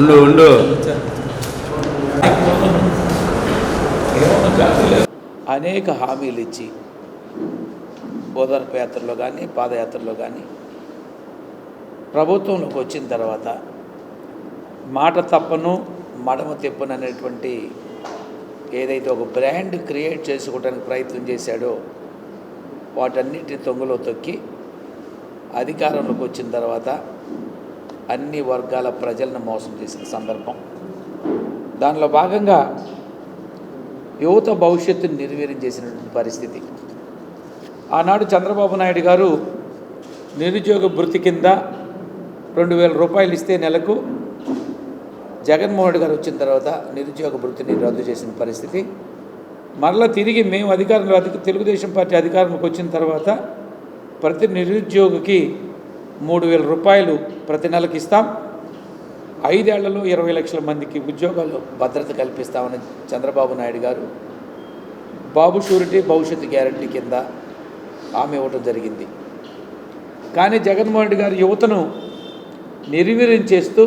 ఉండు ఉండు. అనేక హామీలు ఇచ్చి బోధనపు యాత్రలో కానీ పాదయాత్రలో కానీ ప్రభుత్వంలోకి వచ్చిన తర్వాత మాట తప్పను మడమ తిప్పను అనేటువంటి ఏదైతే ఒక బ్రాండ్ క్రియేట్ చేసుకోవడానికి ప్రయత్నం చేశాడో వాటన్నిటిని తొంగలో తొక్కి అధికారంలోకి వచ్చిన తర్వాత అన్ని వర్గాల ప్రజలను మోసం చేసిన సందర్భం. దానిలో భాగంగా యువత భవిష్యత్తుని నిర్వీర్యం చేసినటువంటి పరిస్థితి. ఆనాడు చంద్రబాబు నాయుడు గారు నిరుద్యోగ భృతి కింద రెండు వేల రూపాయలు ఇస్తే నెలకు జగన్మోహన్ రెడ్డి గారు వచ్చిన తర్వాత నిరుద్యోగ భృతిని రద్దు చేసిన పరిస్థితి. మరలా తిరిగి మేము అధికారంలో అధిక తెలుగుదేశం పార్టీ అధికారంలోకి వచ్చిన తర్వాత ప్రతి నిరుద్యోగికి మూడు వేల రూపాయలు ప్రతి నెలకు ఇస్తాం. ఐదేళ్ళలో ఇరవై లక్షల మందికి ఉద్యోగాలు భద్రత కల్పిస్తామని చంద్రబాబు నాయుడు గారు బాబు షూరిటీ భవిష్యత్తు గ్యారంటీ కింద హామీ ఇవ్వటం జరిగింది. కానీ జగన్మోహన్ రెడ్డి గారు యువతను నిర్వీర్యం చేస్తూ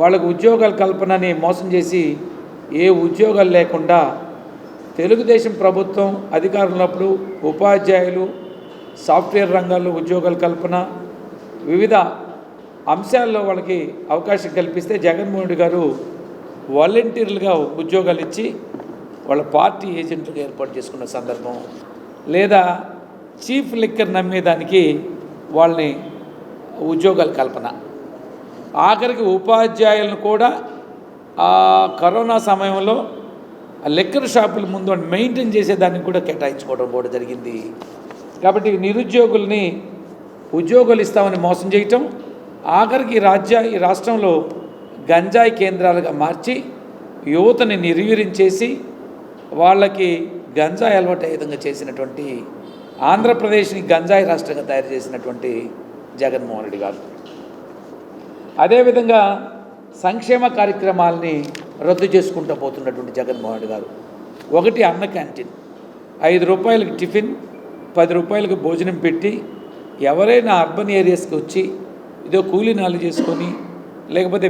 వాళ్ళకు ఉద్యోగాల కల్పనని మోసం చేసి ఏ ఉద్యోగాలు లేకుండా తెలుగుదేశం ప్రభుత్వం అధికారంలో ఉపాధ్యాయులు సాఫ్ట్వేర్ రంగాల్లో ఉద్యోగాల కల్పన వివిధ అంశాల్లో వాళ్ళకి అవకాశం కల్పిస్తే జగన్మోహన్ రెడ్డి గారు వాలంటీర్లుగా ఉద్యోగాలు ఇచ్చి వాళ్ళ పార్టీ ఏజెంట్లుగా ఏర్పాటు చేసుకున్న సందర్భం లేదా చీఫ్ లిక్కర్ నమ్మేదానికి వాళ్ళని ఉద్యోగాల కల్పన. ఆఖరికి ఉపాధ్యాయులను కూడా కరోనా సమయంలో ఆ లెక్కర్ షాపుల ముందు మెయింటైన్ చేసేదానికి కూడా కేటాయించుకోవడం కూడా జరిగింది. కాబట్టి నిరుద్యోగుల్ని ఉద్యోగాలు ఇస్తామని మోసం చేయటం ఆఖరికి రాజ్య ఈ రాష్ట్రంలో గంజాయి కేంద్రాలుగా మార్చి యువతని నిర్వీరించేసి వాళ్ళకి గంజాయి అలవాటు అయ్యే విధంగా చేసినటువంటి ఆంధ్రప్రదేశ్ని గంజాయి రాష్ట్రంగా తయారు చేసినటువంటి జగన్మోహన్ రెడ్డి గారు. అదేవిధంగా సంక్షేమ కార్యక్రమాలని రద్దు చేసుకుంటూ పోతున్నటువంటి జగన్మోహన్ రెడ్డి గారు. ఒకటి అన్న క్యాంటీన్ ఐదు రూపాయలకి టిఫిన్ పది రూపాయలకు భోజనం పెట్టి ఎవరైనా అర్బన్ ఏరియాస్కి వచ్చి ఏదో కూలీ నాలు చేసుకొని లేకపోతే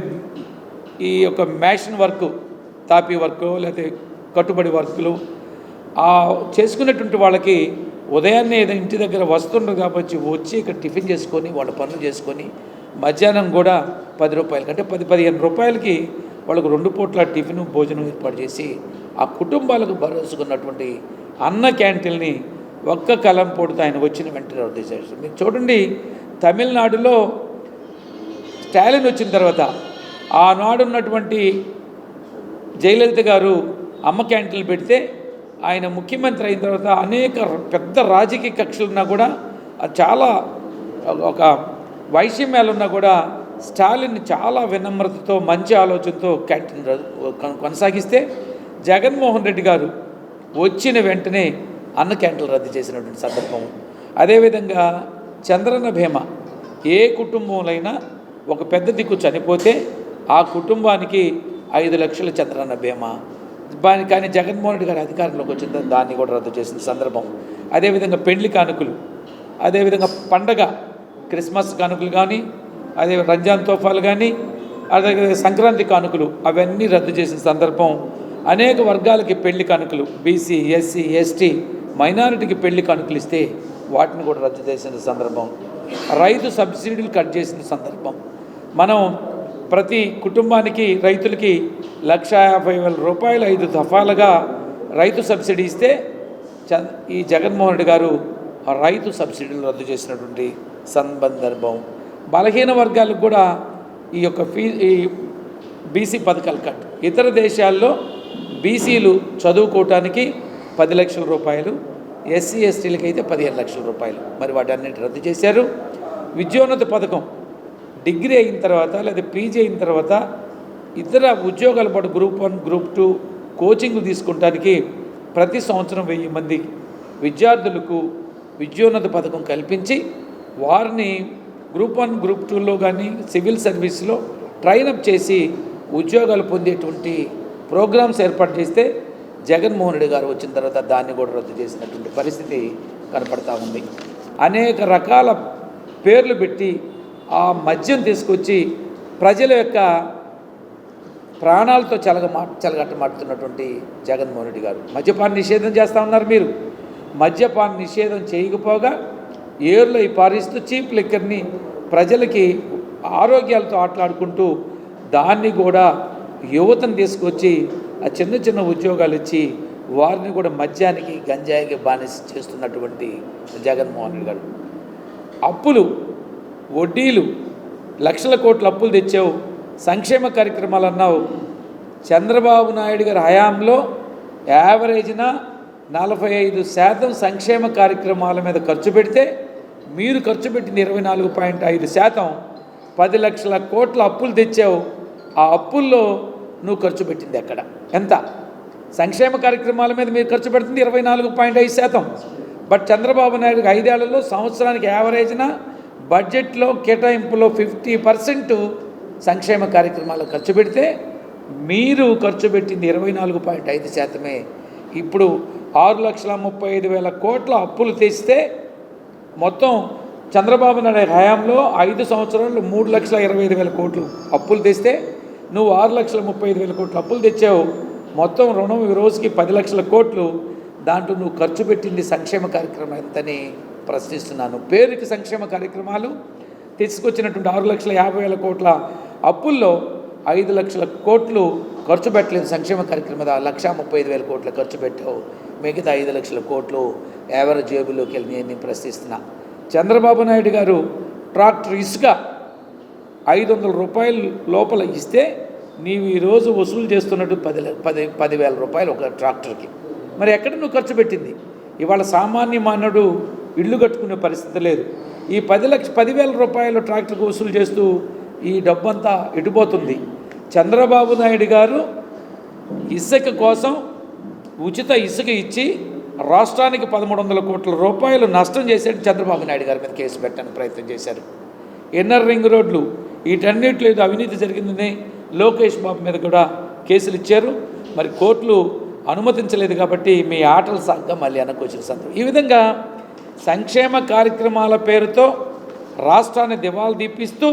ఈ యొక్క మ్యాషన్ వర్క్ తాపీ వర్క్ లేకపోతే కట్టుబడి వర్కులు ఆ చేసుకునేటువంటి వాళ్ళకి ఉదయాన్నే ఏదైనా ఇంటి దగ్గర వస్తుండ్రు కాబట్టి వచ్చి ఇక్కడ టిఫిన్ చేసుకొని వాళ్ళ పనులు చేసుకొని మధ్యాహ్నం కూడా పది రూపాయలకి అంటే పది పదిహేను రూపాయలకి వాళ్ళకు రెండు పూట్ల టిఫిన్ భోజనం ఏర్పాటు చేసి ఆ కుటుంబాలకు భరోసుకున్నటువంటి అన్న క్యాంటీన్ని ఒక్క కలం పొడితో ఆయన వచ్చిన వెంటనే రద్దు మీరు చూడండి తమిళనాడులో స్టాలిన్ వచ్చిన తర్వాత ఆనాడు ఉన్నటువంటి జయలలిత గారు అమ్మ క్యాంటీన్లు పెడితే ఆయన ముఖ్యమంత్రి అయిన తర్వాత అనేక పెద్ద రాజకీయ కక్షలున్నా కూడా చాలా ఒక వైషమ్యాలున్నా కూడా స్టాలిన్ చాలా వినమ్రతతో మంచి ఆలోచనతో క్యాంటీన్ కొనసాగిస్తే జగన్మోహన్ రెడ్డి గారు వచ్చిన వెంటనే అన్న క్యాంటీన్లు రద్దు చేసినటువంటి సందర్భం. అదేవిధంగా చంద్రన్న భీమ ఏ కుటుంబంలో ఒక పెద్ద దిక్కు చనిపోతే ఆ కుటుంబానికి ఐదు లక్షల చంద్రన్న భీమా. దాని కానీ జగన్మోహన్ రెడ్డి గారి అధికారంలోకి వచ్చిన దాన్ని కూడా రద్దు చేసిన సందర్భం. అదేవిధంగా పెండ్లి కానుకలు అదేవిధంగా పండగ క్రిస్మస్ కానుకలు కానీ అదే రంజాన్ తోఫాలు కానీ అదే సంక్రాంతి కానుకలు అవన్నీ రద్దు చేసిన సందర్భం. అనేక వర్గాలకి పెళ్ళి కానుకలు బీసీ ఎస్సీ ఎస్టీ మైనారిటీకి పెళ్ళి కానుకలు ఇస్తే వాటిని కూడా రద్దు చేసిన సందర్భం రైతు సబ్సిడీలు కట్ చేసిన సందర్భం. మనం ప్రతి కుటుంబానికి రైతులకి లక్ష యాభై వేల రూపాయలు ఐదు దఫాలుగా రైతు సబ్సిడీ ఇస్తే చ- ఈ జగన్మోహన్ రెడ్డి గారు రైతు సబ్సిడీలు రద్దు చేసినటువంటి సందర్భం. బలహీన వర్గాలకు కూడా ఈ యొక్క ఫీ ఈ బీసీ పథకాలు కట్. ఇతర దేశాల్లో బీసీలు చదువుకోవటానికి పది లక్షల రూపాయలు ఎస్సీ ఎస్టీలకి అయితే పదిహేను లక్షల రూపాయలు. మరి వాటన్నిటి రద్దు చేశారు. విద్యోన్నత పథకం డిగ్రీ అయిన తర్వాత లేదా పీజీ అయిన తర్వాత ఇతర ఉద్యోగాల పాటు group one group two coaching తీసుకుంటానికి ప్రతి సంవత్సరం వెయ్యి మంది విద్యార్థులకు విద్యోన్నత పథకం కల్పించి వారిని గ్రూప్ వన్ గ్రూప్ టూలో కానీ సివిల్ సర్వీస్లో ట్రైనప్ చేసి ఉద్యోగాలు పొందేటువంటి ప్రోగ్రామ్స్ ఏర్పాటు చేస్తే జగన్మోహన్ రెడ్డి గారు వచ్చిన తర్వాత దాన్ని కూడా రద్దు చేసినటువంటి పరిస్థితి కనపడతా ఉంది. అనేక రకాల పేర్లు పెట్టి ఆ మద్యం తీసుకొచ్చి ప్రజల యొక్క ప్రాణాలతో చెలగ మా చెలగట్టమాడుతున్నటువంటి జగన్మోహన్ రెడ్డి గారు. మద్యపాన నిషేధం చేస్తూ ఉన్నారు మీరు. మద్యపాన నిషేధం చేయకపోగా ఏర్లో ఈ పారిస్తూ చీప్ లిక్కర్ని ప్రజలకి ఆరోగ్యాలతో ఆటలాడుకుంటూ దాన్ని కూడా యువతను తీసుకొచ్చి ఆ చిన్న చిన్న ఉద్యోగాలు ఇచ్చి వారిని కూడా మద్యానికి గంజాయికి బానిస చేస్తున్నటువంటి జగన్మోహన్ రెడ్డి గారు. అప్పులు వడ్డీలు లక్షల కోట్ల అప్పులు తెచ్చావు సంక్షేమ కార్యక్రమాలు అన్నావు. చంద్రబాబు నాయుడు గారి హయాంలో యావరేజ్న నలభై ఐదు శాతం సంక్షేమ కార్యక్రమాల మీద ఖర్చు పెడితే మీరు ఖర్చు పెట్టింది ఇరవై నాలుగు పాయింట్ ఐదు శాతం. పది లక్షల కోట్ల అప్పులు తెచ్చావు. ఆ అప్పుల్లో నువ్వు ఖర్చు పెట్టింది ఎక్కడ? ఎంత? సంక్షేమ కార్యక్రమాల మీద మీరు ఖర్చు పెడుతుంది ఇరవై నాలుగు పాయింట్ ఐదు శాతం. బట్ చంద్రబాబు నాయుడు ఐదేళ్ళలో సంవత్సరానికి యావరేజ్న బడ్జెట్లో కేటాయింపులో ఫిఫ్టీ పర్సెంట్ సంక్షేమ కార్యక్రమాలు ఖర్చు పెడితే మీరు ఖర్చు పెట్టింది ఇరవై నాలుగు పాయింట్ ఐదు శాతమే. ఇప్పుడు ఆరు లక్షల ముప్పై ఐదు వేల కోట్ల అప్పులు తెస్తే మొత్తం చంద్రబాబు నాయుడు హయాంలో ఐదు సంవత్సరాలు మూడు లక్షల ఇరవై ఐదు వేల కోట్లు అప్పులు తెస్తే నువ్వు ఆరు లక్షల ముప్పై ఐదు వేల కోట్లు అప్పులు తెచ్చావు. మొత్తం రుణం ఈ రోజుకి పది లక్షల కోట్లు. దాంట్లో నువ్వు ఖర్చు పెట్టింది సంక్షేమ కార్యక్రమం ఎంతని ప్రశ్నిస్తున్నాను. పేరుకి సంక్షేమ కార్యక్రమాలు తీసుకొచ్చినటువంటి ఆరు లక్షల యాభై వేల కోట్ల అప్పుల్లో ఐదు లక్షల కోట్లు ఖర్చు పెట్టలేదు సంక్షేమ కార్యక్రమం మీద. లక్ష ముప్పై ఐదు వేల కోట్ల ఖర్చు పెట్టావు. మిగతా ఐదు లక్షల కోట్లు ఎవరి జేబులోకి వెళ్ళి నేను ప్రశ్నిస్తున్నా. చంద్రబాబు నాయుడు గారు ట్రాక్టర్ ఇసుక ఐదు వందల రూపాయలు లోపల ఇస్తే నీవు ఈరోజు వసూలు చేస్తున్నట్టు పది పది పదివేల రూపాయలు ఒక ట్రాక్టర్కి. మరి ఎక్కడ నువ్వు ఖర్చు పెట్టింది? ఇవాళ సామాన్య మానవుడు ఇల్లు కట్టుకునే పరిస్థితి లేదు. ఈ పది లక్ష పదివేల రూపాయలు ట్రాక్టర్కి వసూలు చేస్తూ ఈ డబ్బంతా ఎటుపోతుంది చంద్రబాబు నాయుడు గారు ఇసుక కోసం ఉచిత ఇసుక ఇచ్చి రాష్ట్రానికి పదమూడు వందల కోట్ల రూపాయలు నష్టం చేసేట్టు చంద్రబాబు నాయుడు గారి మీద కేసు పెట్టడానికి ప్రయత్నం చేశారు. ఇన్నర్ రింగ్ రోడ్లు వీటన్నిటిలో ఏదో అవినీతి జరిగిందని లోకేష్ బాబు మీద కూడా కేసులు ఇచ్చారు. మరి కోర్టులు అనుమతించలేదు కాబట్టి మీ ఆటల సాగ్గా మళ్ళీ వెనక్కి సందర్భం. ఈ విధంగా సంక్షేమ కార్యక్రమాల పేరుతో రాష్ట్రాన్ని దివాలు దీపిస్తూ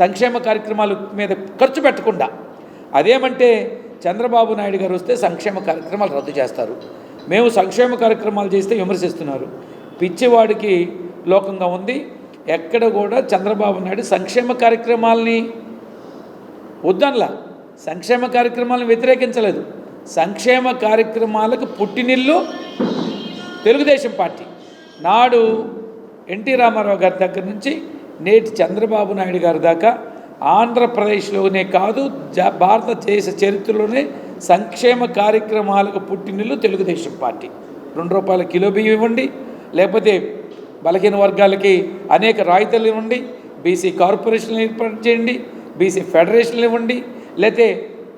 సంక్షేమ కార్యక్రమాల మీద ఖర్చు పెట్టకుండా అదేమంటే చంద్రబాబు నాయుడు గారు వస్తే సంక్షేమ కార్యక్రమాలు రద్దు చేస్తారు. మేము సంక్షేమ కార్యక్రమాలు చేస్తే విమర్శిస్తున్నారు. పిచ్చివాడికి లోకంగా ఉంది. ఎక్కడ కూడా చంద్రబాబు నాయుడు సంక్షేమ కార్యక్రమాలని వద్దనలా. సంక్షేమ కార్యక్రమాలను వ్యతిరేకించలేదు. సంక్షేమ కార్యక్రమాలకు పుట్టినిల్లు తెలుగుదేశం పార్టీ. నాడు ఎన్టీ రామారావు గారి దగ్గర నుంచి నేటి చంద్రబాబు నాయుడు గారి దాకా ఆంధ్రప్రదేశ్లోనే కాదు జ భారతదేశ చరిత్రలోనే సంక్షేమ కార్యక్రమాలకు పుట్టినిల్లు తెలుగుదేశం పార్టీ. రెండు రూపాయల కిలో బియ్యం ఇవ్వండి లేకపోతే బలహీన వర్గాలకి అనేక రాయితీలు ఇవ్వండి బీసీ కార్పొరేషన్లు ఏర్పాటు చేయండి బీసీ ఫెడరేషన్లు ఇవ్వండి. లేతే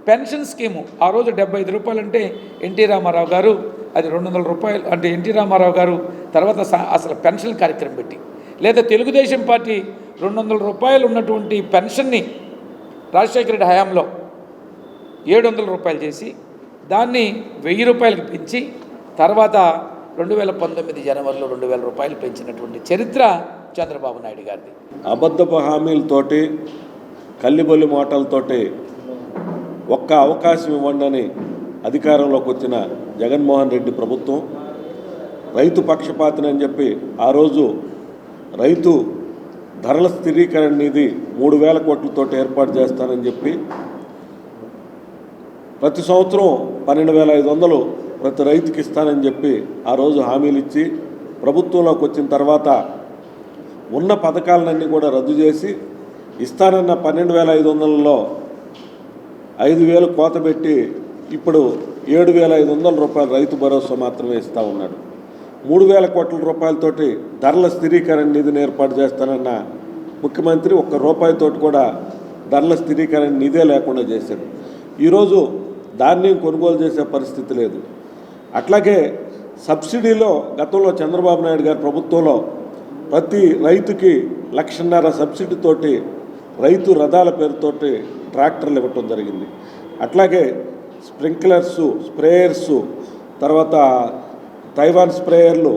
పెన్షన్ స్కీము ఆ రోజు డెబ్బై ఐదు రూపాయలు అంటే ఎన్టీ రామారావు గారు అది రెండు వందల రూపాయలు అంటే ఎన్టీ రామారావు గారు తర్వాత స- అసలు పెన్షన్ కార్యక్రమం పెట్టి. లేదా తెలుగుదేశం పార్టీ రెండు వందల రూపాయలు ఉన్నటువంటి పెన్షన్ని రాజశేఖర రెడ్డి హయాంలో ఏడు వందల రూపాయలు చేసి దాన్ని వెయ్యి రూపాయలకు పెంచి తర్వాత రెండు వేల పంతొమ్మిది జనవరిలో రెండు వేల రూపాయలు పెంచినటువంటి చరిత్ర చంద్రబాబు నాయుడు గారిది. అబద్ధపు హామీలతోటి కల్లిబొల్లి మాటలతోటి ఒక్క అవకాశం ఇవ్వండి అధికారంలోకి వచ్చిన జగన్మోహన్ రెడ్డి ప్రభుత్వం రైతు పక్షపాతిని అని చెప్పి ఆ రోజు రైతు ధరల స్థిరీకరణ నిధి మూడు వేల కోట్లతోటి ఏర్పాటు చేస్తానని చెప్పి ప్రతి సంవత్సరం పన్నెండు వేల ఐదు వందలు ప్రతి రైతుకి ఇస్తానని చెప్పి ఆ రోజు హామీలు ఇచ్చి ప్రభుత్వంలోకి వచ్చిన తర్వాత ఉన్న పథకాలన్నీ కూడా రద్దు చేసి ఇస్తానన్న పన్నెండు వేల ఐదు వందలలో ఐదు వేలు కోత పెట్టి ఇప్పుడు ఏడు వేల ఐదు వందల రూపాయలు రైతు భరోసా మాత్రమే ఇస్తూ ఉన్నాడు. మూడు వేల కోట్ల రూపాయలతోటి ధరల స్థిరీకరణ నిధిని ఏర్పాటు చేస్తానన్న ముఖ్యమంత్రి ఒక్క రూపాయితోటి కూడా ధరల స్థిరీకరణ నిధే లేకుండా చేశాడు. ఈరోజు ధాన్యం కొనుగోలు చేసే పరిస్థితి లేదు. అట్లాగే సబ్సిడీలో గతంలో చంద్రబాబు నాయుడు గారి ప్రభుత్వంలో ప్రతి రైతుకి లక్షన్నర సబ్సిడీతోటి రైతు రథాల పేరుతోటి ట్రాక్టర్లు ఇవ్వటం జరిగింది. అట్లాగే స్ప్రింక్లర్సు స్ప్రేయర్సు తర్వాత తైవాన్ స్ప్రేయర్లు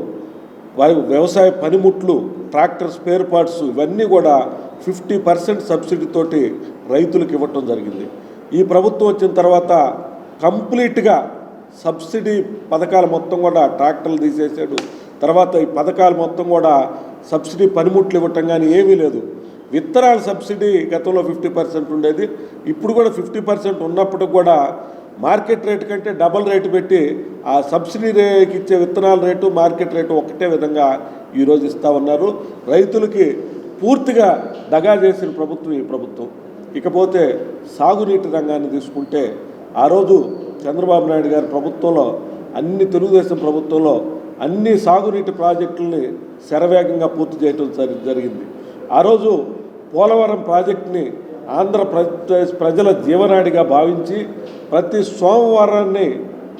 వారి వ్యవసాయ పనిముట్లు ట్రాక్టర్ స్పేర్ పార్ట్స్ ఇవన్నీ కూడా ఫిఫ్టీ పర్సెంట్ సబ్సిడీతోటి రైతులకు ఇవ్వటం జరిగింది. ఈ ప్రభుత్వం వచ్చిన తర్వాత కంప్లీట్గా సబ్సిడీ పథకాలు మొత్తం కూడా ట్రాక్టర్లు తీసేసాడు. తర్వాత ఈ పథకాలు మొత్తం కూడా సబ్సిడీ పనిముట్లు ఇవ్వటం కానీ ఏమీ లేదు. విత్తనాల సబ్సిడీ గతంలో ఫిఫ్టీ పర్సెంట్ ఉండేది. ఇప్పుడు కూడా ఫిఫ్టీ పర్సెంట్ ఉన్నప్పటికి కూడా మార్కెట్ రేటు కంటే డబల్ రేటు పెట్టి ఆ సబ్సిడీ రేకి ఇచ్చే విత్తనాల రేటు మార్కెట్ రేటు ఒకటే విధంగా ఈరోజు ఇస్తూ ఉన్నారు. రైతులకి పూర్తిగా దగా చేసిన ప్రభుత్వం ఈ ప్రభుత్వం. ఇకపోతే సాగునీటి రంగాన్ని తీసుకుంటే ఆ రోజు చంద్రబాబు నాయుడు గారి ప్రభుత్వంలో అన్ని తెలుగుదేశం ప్రభుత్వంలో అన్ని సాగునీటి ప్రాజెక్టుల్ని శరవేగంగా పూర్తి చేయటం జరి- జరిగింది. ఆ రోజు పోలవరం ప్రాజెక్టుని ఆంధ్రప్రదేశ్ ప్రజల జీవనాడిగా భావించి ప్రతి సోమవారాన్ని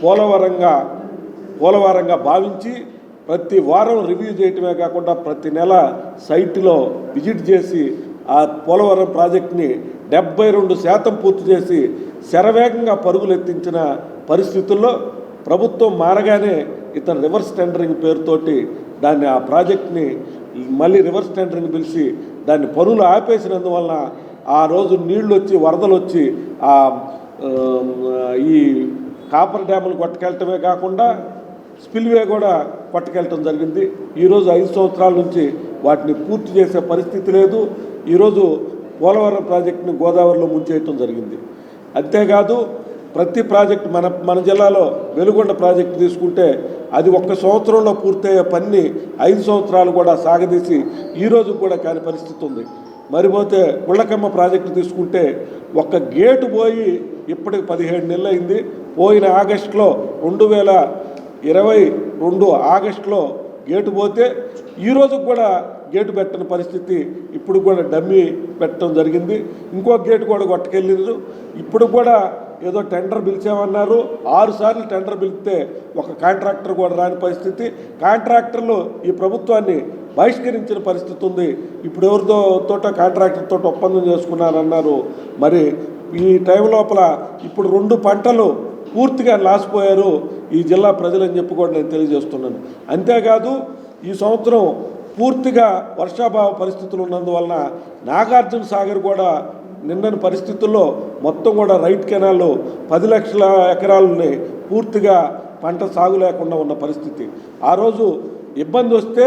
పోలవరంగా పోలవరంగా భావించి ప్రతి వారం రివ్యూ చేయటమే కాకుండా ప్రతి నెల సైట్లో విజిట్ చేసి ఆ పోలవరం ప్రాజెక్ట్ని డెబ్బై రెండు శాతం పూర్తి చేసి శరవేగంగా పరుగులెత్తించిన పరిస్థితుల్లో ప్రభుత్వం మారగానే ఇతను రివర్స్ టెండరింగ్ పేరుతోటి దాన్ని ఆ ప్రాజెక్ట్ని మళ్ళీ రివర్స్ టెండరింగ్ పిలిచి దాన్ని పనులు ఆపేసినందువలన ఆ రోజు నీళ్ళు వచ్చి వరదలు వచ్చి ఆ ఈ కాపర్ డ్యాములు కొట్టుకెళ్ళటమే కాకుండా స్పిల్వే కూడా పట్టుకెళ్ళటం జరిగింది. ఈరోజు ఐదు సంవత్సరాల నుంచి వాటిని పూర్తి చేసే పరిస్థితి లేదు. ఈరోజు పోలవరం ప్రాజెక్టుని గోదావరిలో ముంచేయటం జరిగింది. అంతేకాదు ప్రతి ప్రాజెక్టు మన మన జిల్లాలో వెలుగొండ ప్రాజెక్టు తీసుకుంటే అది ఒక్క సంవత్సరంలో పూర్తయ్యే పనిని ఐదు సంవత్సరాలు కూడా సాగదీసి ఈరోజు కూడా కాని పరిస్థితి ఉంది. మరిపోతే గుళ్ళకమ్మ ప్రాజెక్టు తీసుకుంటే ఒక్క గేటు పోయి ఇప్పటికి పదిహేడు నెలలు అయింది పోయిన ఆగస్టులో రెండు వేల ఇరవై రెండు ఆగస్టులో గేటు పోతే ఈ కూడా గేటు పెట్టని పరిస్థితి ఇప్పుడు కూడా డమ్మీ పెట్టడం జరిగింది. ఇంకో గేటు కూడా కొట్టుకెళ్ళిండ్రు. ఇప్పుడు కూడా ఏదో టెండర్ పిలిచామన్నారు. ఆరు సార్లు టెండర్ పిలిస్తే ఒక కాంట్రాక్టర్ కూడా రాని పరిస్థితి. కాంట్రాక్టర్లు ఈ ప్రభుత్వాన్ని బహిష్కరించిన పరిస్థితి ఉంది. ఇప్పుడు ఎవరితో తోట కాంట్రాక్టర్తో ఒప్పందం చేసుకున్నారన్నారు. మరి ఈ టైం లోపల ఇప్పుడు రెండు పంటలు పూర్తిగా లాసిపోయారు ఈ జిల్లా ప్రజలని చెప్పి కూడా నేను తెలియజేస్తున్నాను. అంతేకాదు ఈ సంవత్సరం పూర్తిగా వర్షాభావ పరిస్థితులు ఉన్నందువలన నాగార్జున సాగర్ కూడా నిన్నని పరిస్థితుల్లో మొత్తం కూడా రైట్ కెనాల్లో పది లక్షల ఎకరాలని పూర్తిగా పంట సాగు లేకుండా ఉన్న పరిస్థితి. ఆ రోజు ఇబ్బంది వస్తే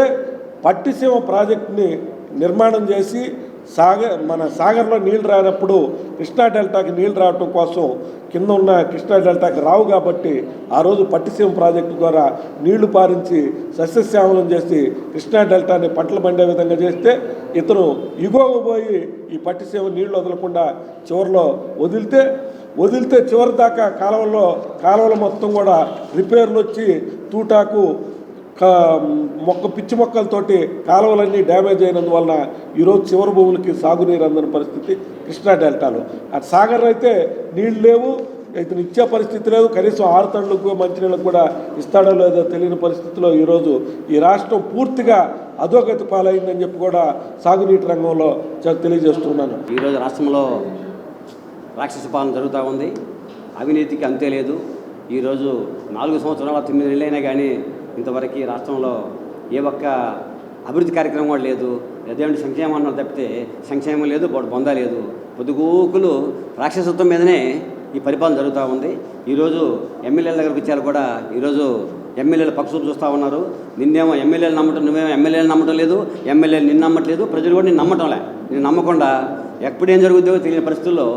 పట్టిసీమ ప్రాజెక్టుని నిర్మాణం చేసి సాగర్ మన సాగర్లో నీళ్ళు రానప్పుడు కృష్ణా డెల్టాకి నీళ్ళు రావటం కోసం కింద ఉన్న కృష్ణా డెల్టాకి రావు కాబట్టి ఆ రోజు పట్టిసీమ ప్రాజెక్టు ద్వారా నీళ్ళు పారించి సస్యశ్యామలం చేసి కృష్ణా డెల్టాని పంటలు పండే విధంగా చేస్తే ఇతను ఇగోగు పోయి ఈ పట్టిసీమ నీళ్ళు వదలకుండా చివరిలో వదిలితే వదిలితే చివరి దాకా కాలువల్లో కాలువలు మొత్తం కూడా రిపేర్లు వచ్చి తూటాకు మొక్క పిచ్చి మొక్కలతోటి కాలువలన్నీ డ్యామేజ్ అయినందువలన ఈరోజు చివరి భూములకి సాగునీరు అందని పరిస్థితి కృష్ణా డెల్టాలో. అటు సాగర్ అయితే నీళ్ళు లేవు ఇతను ఇచ్చే పరిస్థితి లేదు కనీసం ఆరు తండ్రులకు మంచినీళ్ళకు కూడా ఇస్తాడో లేదో తెలియని పరిస్థితిలో ఈరోజు ఈ రాష్ట్రం పూర్తిగా అధోగతి పాలైందని చెప్పి కూడా సాగునీటి రంగంలో తెలియజేస్తున్నాను. ఈరోజు రాష్ట్రంలో రాక్షస పాలన జరుగుతూ ఉంది. అవినీతికి అంతే లేదు. ఈరోజు నాలుగు సంవత్సరాల తొమ్మిది నెలలైనా కానీ ఇంతవరకు ఈ రాష్ట్రంలో ఏ ఒక్క అభివృద్ధి కార్యక్రమం కూడా లేదు. అదేంటి సంక్షేమం అన్నారు తప్పితే సంక్షేమం లేదు పొందలేదు బొంద లేదు. పొద్దుగూకులు రాక్షసత్వం మీదనే ఈ పరిపాలన జరుగుతూ ఉంది. ఈరోజు ఎమ్మెల్యేల దగ్గరకు వచ్చారు కూడా ఈరోజు ఎమ్మెల్యేలు పక్షులు చూస్తూ ఉన్నారు. నిన్నేమో ఎమ్మెల్యేలు నమ్మటం నువ్వేమో ఎమ్మెల్యేలు నమ్మటం లేదు ఎమ్మెల్యేలు నిన్ను నమ్మట్లేదు ప్రజలు కూడా నిన్ను నమ్మటంలే. నేను నమ్మకుండా ఎప్పుడేం జరుగుతుందో తెలియని పరిస్థితుల్లో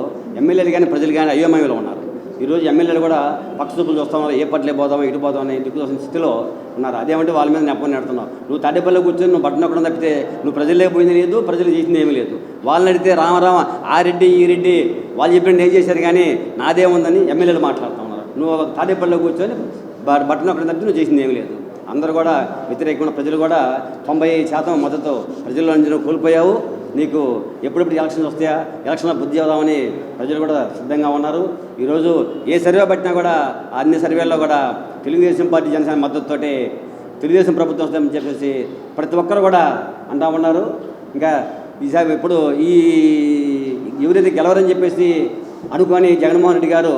ఎమ్మెల్యేలు కానీ ప్రజలు కానీ అయోమయంలో ఉన్నారు. ఈరోజు ఎమ్మెల్యేలు కూడా పక్ష చూపులు చూస్తాం ఏ పట్లే పోదామో ఇటు పోదాం అనే దిక్కుదోసిన స్థితిలో ఉన్నారు. అదేమంటే వాళ్ళ మీద నెప్పని నెడుతున్నావు. నువ్వు తాడేపల్లి కూర్చొని నువ్వు బట్టన ఎక్కడ తప్పితే నువ్వు ప్రజలే పోయింది లేదు ప్రజలు చేసింది ఏమీ లేదు. వాళ్ళని అడిగితే రామరామ ఆ రెడ్డి ఈ రెడ్డి వాళ్ళు చెప్పినట్టు ఏం చేశారు కానీ నాదేముందని ఎమ్మెల్యేలు మాట్లాడుతూ ఉన్నారు. నువ్వు తాడేపల్లిలో కూర్చొని బట్టన ఒకటి తప్పితే నువ్వు చేసింది ఏమీ లేదు. అందరూ కూడా వ్యతిరేకంగా ప్రజలు కూడా తొంభై శాతం మద్దతు ప్రజల్లో నుంచి కోల్పోయావు. నీకు ఎప్పుడెప్పుడు ఎలక్షన్స్ వస్తాయా? ఎలక్షన్లో బుద్ధి అవుదామని ప్రజలు కూడా సిద్ధంగా ఉన్నారు. ఈరోజు ఏ సర్వే పట్టినా కూడా అన్ని సర్వేల్లో కూడా తెలుగుదేశం పార్టీ జనసేన మద్దతుతోటి తెలుగుదేశం ప్రభుత్వం వస్తుందని చెప్పేసి ప్రతి ఒక్కరు కూడా అంటా ఉన్నారు. ఇంకా ఈసారి ఇప్పుడు ఈ ఎవరైతే గెలవరని చెప్పేసి అనుకొని జగన్మోహన్ రెడ్డి గారు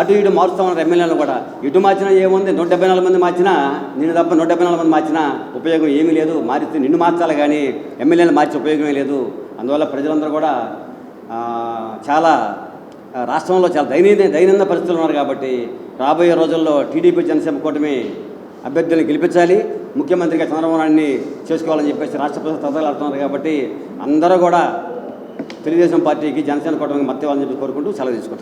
అటు ఇటు మారుస్తూ ఉన్నారు ఎమ్మెల్యేలు కూడా. ఇటు మార్చినా ఏముంది? నూట డెబ్బై నాలుగు మంది మార్చినా నేను తప్ప నూట డెబ్బై నాలుగు మంది మార్చినా ఉపయోగం ఏమీ లేదు. మారిస్తే నిన్ను మార్చాలి కానీ ఎమ్మెల్యేలు మార్చే ఉపయోగమే లేదు. అందువల్ల ప్రజలందరూ కూడా చాలా రాష్ట్రంలో చాలా దైనందిన దైనందిన పరిస్థితులు ఉన్నారు కాబట్టి రాబోయే రోజుల్లో టీడీపీ జనసేన కూటమి అభ్యర్థులను గెలిపించాలి. ముఖ్యమంత్రిగా చంద్రబాబు నాయుడిని చేసుకోవాలని చెప్పేసి రాష్ట్ర ప్రజలు తదలాడుతున్నారు కాబట్టి అందరూ కూడా తెలుగుదేశం పార్టీకి జనసేన కూటమికి మద్దతు ఇవ్వాలని చెప్పి కోరుకుంటూ సెలవు తీసుకుంటాం